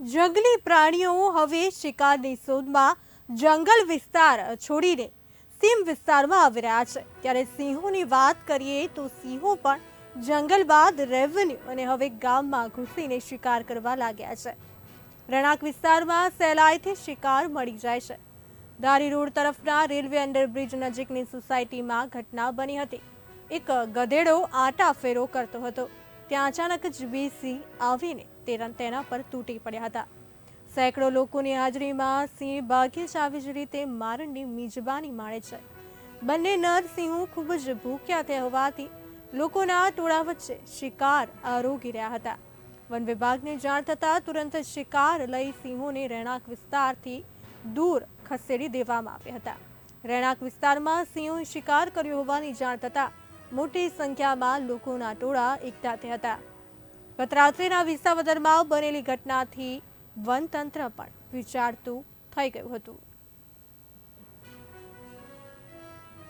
જંગલી પ્રાણીઓ હવે શિકારની શોધમાં જંગલ વિસ્તાર છોડીને સીમ વિસ્તારમાં આવી રહ્યા છે. ત્યારે સિંહોની વાત કરીએ તો સિંહો પણ જંગલ બાદ રેવન્યુ અને હવે ગામમાં ઘૂસીને શિકાર કરવા લાગ્યા છે. રણાક વિસ્તારમાં સહેલાઈથી શિકાર મળી જાય છે. ધારી રોડ તરફના રેલવે અંડરબ્રિજ નજીકની સોસાયટીમાં ઘટના બની હતી. એક ગધેડો આટા ફેરો કરતો હતો. ત્યાં અચાનક જ બે સિંહ આવીને તેના પર તૂટી પડ્યા હતા. સેંકડો લોકોની હાજરીમાં સિંહ ભાગ્યે જ આવી જ રીતે મારણની મિજબાની માણે છે. બંને નર સિંહો ખૂબ જ ભૂખ્યા થયા હોવાથી લોકોના ટોળા વચ્ચે શિકાર આરોગી રહ્યા હતા. વન વિભાગને જાણ થતાં તુરંત શિકાર લઈ સિંહોને રહેણાંક વિસ્તારથી દૂર ખસેડી દેવામાં આવ્યા હતા. રહેણાંક વિસ્તારમાં સિંહોએ શિકાર કર્યો હોવાની જાણ થતાં મોટી સંખ્યામાં લોકોના ટોળા એકઠા થયા હતા. ગત રાત્રિના વિસાવદરમાં બનેલી ઘટનાથી વનતંત્ર પણ વિચારતું થઈ ગયું હતું.